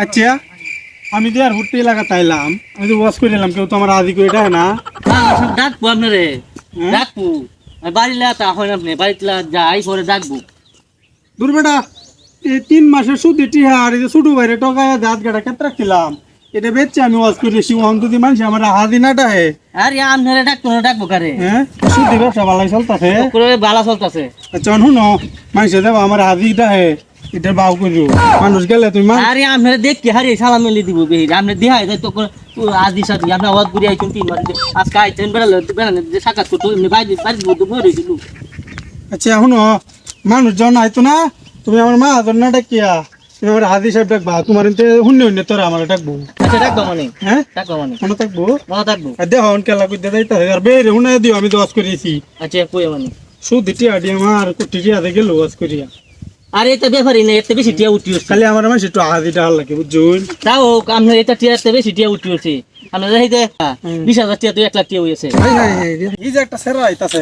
আচ্ছা আমি তো আর হুট্টি এলাকা তাইলাম আমি তো ওয়াশ করে এলাম কেউ তো আমার আদি করে এটা না না ডাকবো আপনারে। হ্যাঁ? ডাকবো। বাড়িলে তা হয় না আপনি বাড়িতে যাই পরে ডাকবো। দূর বেটা এই তিন মাসের সুদি টিহা আর এই যে ছোট বাইরে টকায় দাঁত গাড়া ক্ষেত্রে রাখছিলাম এটা বেচছে আমি ওয়াশ করে শিবহম যদি মানুষ আমার হাদি নাটা হে আরে আপনারে ডাকবো না ডাকবো কারে? হ্যাঁ? সুদি ব্যবসা ভালাই চলতেছে। বালা চলতেছে। আচ্ছা শুনো মানুষে দেবা আমার হাদিটা হে এটা বাউ করু মানুষ গেলে তুমি মান- আরে আপনারে দেখি হারিয়ে সালাম মিলি দিব বেহি আপনি দেহাই তো আজি সাথে আপনি আওয়াজ ঘুরে আইছেন তিন মাস আজকে আইছেন বেড়ালে বেড়ালে যে সাকাত করতো এমনি বাইরে বাইরে বলতে বই রয়েছিল আচ্ছা শুনো মানুষ জন আইতো না? তুমি আমার মা হাজার না ডাকিয়া? তুমি আমার হাদি সাহেব ডাকবা? তোমার এতে শুনে শুনে তোরা আমার ডাকবো। আচ্ছা ডাকবো মানে? হ্যাঁ? ডাকবো মানে? মনে থাকব? মনে থাকব? আর দেখো অনকেলা করতে যাইতে আর বেরে শুনে দিও আমি দশ করিয়েছি। আচ্ছা কই মানে? সুদি টিয়া দিয়ে আমার কুটি টিয়া দেখে লস করিয়া। আর এটা ব্যাপারই নেই এতে বেশি টিয়া উঠি খালি আমার মাসে একটু হাদিটা হাল লাগে বুঝছুন? তাও আপনার এটা টিয়া এতে বেশি টিয়া উঠি উঠছে আপনার এই যে বিশ হাজার টিয়া তো এক লাখ টিয়া হয়েছে এই যে একটা সেরা আইতাছে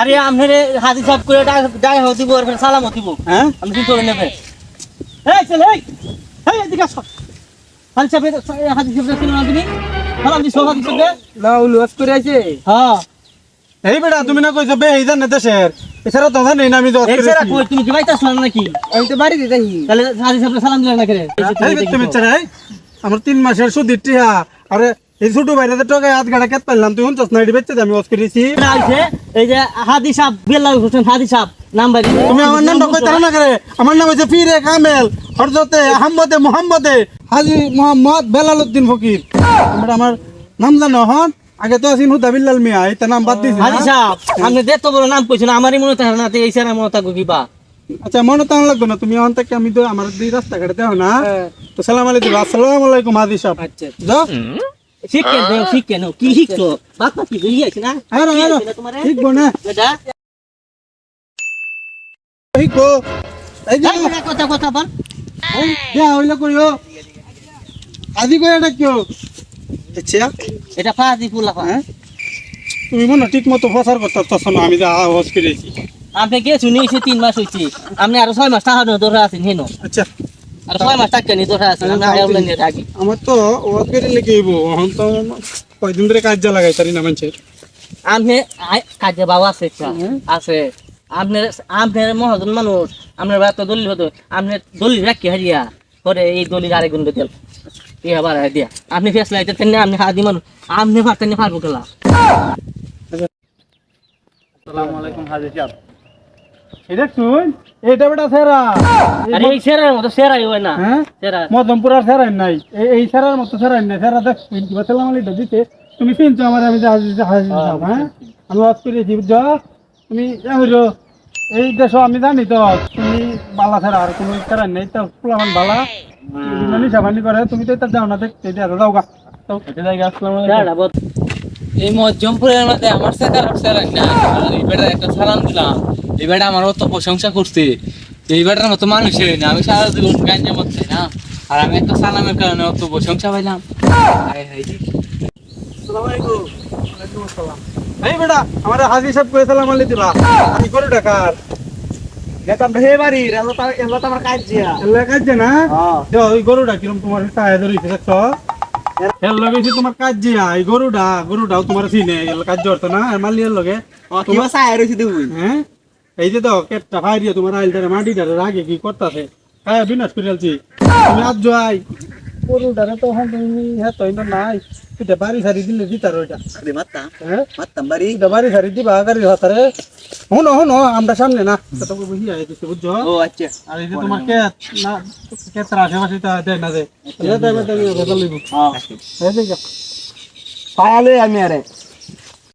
আরে আপনার হাজি সাহেব করে যাই হোক দিব আর সালাম দিব। হ্যাঁ? আমি কি করে নেবে এই চল এই এই এদিকে আসো। হাজি সাহেব হাজি সাহেব না তুমি সালাম দিছো হাজি সাহেব। লাউল ওয়াজ করে আছে হ্যাঁ। এই বেটা তুমি না কইছো বে এই জানে দেশের। এছাড়া তো জানি না আমি এই কই তুমি কি নাকি? আমি তো বাড়িতে যাই। তাহলে হাজি সাহেব সালাম দিলে না করে এই তুমি চাই আমার তিন মাসের সুদি টিয়া আরে এই ছোট বাইরে টকায় হাত গাড়া কেত পাইলাম তুই শুনছস না? বেচতে আমি করেছি। আইছে এই যে হাদি সাহেব বেলা হোসেন হাদি সাহেব নাম্বার তুমি আমার নামটা কইতে না করে? আমার নাম হচ্ছে ফিরে কামেল হরজতে আহমদে মোহাম্মদে। হাজি মোহাম্মদ বেলালউদ্দিন ফকির। আমরা আমার নাম জানো হন? আগে তো আছি হুদা বিল্লাল মিয়া এটা নাম বাদ দিছি হাজি সাহেব আপনি দেখ তো বড় নাম কইছেন আমারই মনে থাকে না এই সেরা মনে থাকো কিবা আচ্ছা মনে তো লাগবে না তুমি এখন থেকে আমি তো আমার দুই রাস্তা ঘাটে দেখো না। হ্যাঁ। তো সালাম আলাইকুম আসসালামু আলাইকুম হাজি সাহেব। আচ্ছা যাও। শিখকেন দেও শিখকেন কি শিখছো? বাপ কি গলি আছে না? আরে আরে না ঠিক বনে বেটা। ঠিক এই যে কথা কথা বল। যা হইল কইও আজি কই এটা কিও আচ্ছা। এটা ফাজি ফুলা হ্যাঁ? তুমি মনে হয় ঠিক মতো প্রচার করতে পারছ না আমি যা করেছি। আপনি শুনি তিন মাস হইছে। আপনি আরও ছয় মাস টাকা ধরে আছেন হেন। আচ্ছা। আর ছয় মাস টাকা নিয়ে ধরে আছেন থাকি। আমার তো ওয়াজ করে লিখে এখন তো কয়দিন ধরে কাজ যা লাগাই তারি না মানুষের। আপনি কাজে বাবা আছে একটা, আছে। আপনার আপনার মহাজন মানুষ আপনার বাবা দলিল হতো আপনার দলিল রাখি হারিয়া পরে এই দলিল আরেক গুণ এই আবার দিয়া। আপনি ফেস লাইতে তেন আপনি হাদি মানুষ আপনি পারতেন পারব আসসালামু আলাইকুম হাজি সাহেব। এটা শুন এটা বেটা সেরা। আরে এই সেরার মতো সেরাই হয় না। হ্যাঁ? সেরা। মদমপুরার সেরাই নাই। এই- সেরার মতো সেরাই নাই। সেরা দেখ কিবা সালাম আলাইকুম দিতে। তুমি চিনছো আমার আমি হাজি হাজি সাহেব হ্যাঁ? আমি ওয়াজ করেছি বুঝছ? তুমি এই দেশ আমি জানি তো। তুমি বালা ছাড়া আর কোনো সেরাই নাই তো পুলামান বালা। মানে সাবানি করে তুমি তো যাও না দেখতে এটা যাও গা। তো এটা জায়গা আসসালামু আলাইকুম সেরাটা বহুত এই মজ্জমপুরের মধ্যে আমার সাথে খারাপ স্যার না। আর এই বেটা একটা সালাম দিলাম। এই বেটা আমার অত প্রশংসা করছে। এই বেটার মতো মানুষ না আমি সারা জীবন গাঞ্জা মরছি না। আর আমি একটা সালামের কারণে অত প্রশংসা পাইলাম। এই বেটা আমার হাজি সাহেব কই সালাম আলাইকুম। দিলা আমি করে টাকার দেখলাম হে বাড়ি এলো তো এলো তো আমার কাজ দিয়া এলা কাজ যে না দেও ওই গরুটা কিরম তোমার সাহায্য ধরিছে দেখছ? এর লগে যে তোমার কাজ জিয়া এই গরুটা গরুটাও তোমার চিনে কাজ না এর লগে। কিবা চাই রয়েছে দেখুন। হ্যাঁ? এই যে তো কেটটা খাই দিয়ে তোমার আইল ধরে মাটিটারে রাগে কি করতাছে? খায় বিনাশ করে আলছি। তুমি আজ যাই গরুটারে তো হন তুমি হ্যাঁ তো ইনো নাই তুই বাড়ি সারি দিলে দিতার ওইটা আরে মাত্তা হ্যাঁ মাত্তাম বাড়ি তুই বাড়ি সারি দিবা গাড়ি হাতারে হনো হনো আমরা সামনে না তো বুঝি আইতেছে বুঝছ ও আচ্ছা আর এই যে তোমার কেত না কেতের আশেপাশে তা দেয় না দেয় দেয় দেয় দেয় দেয় দেয় পায়ালে আমি আরে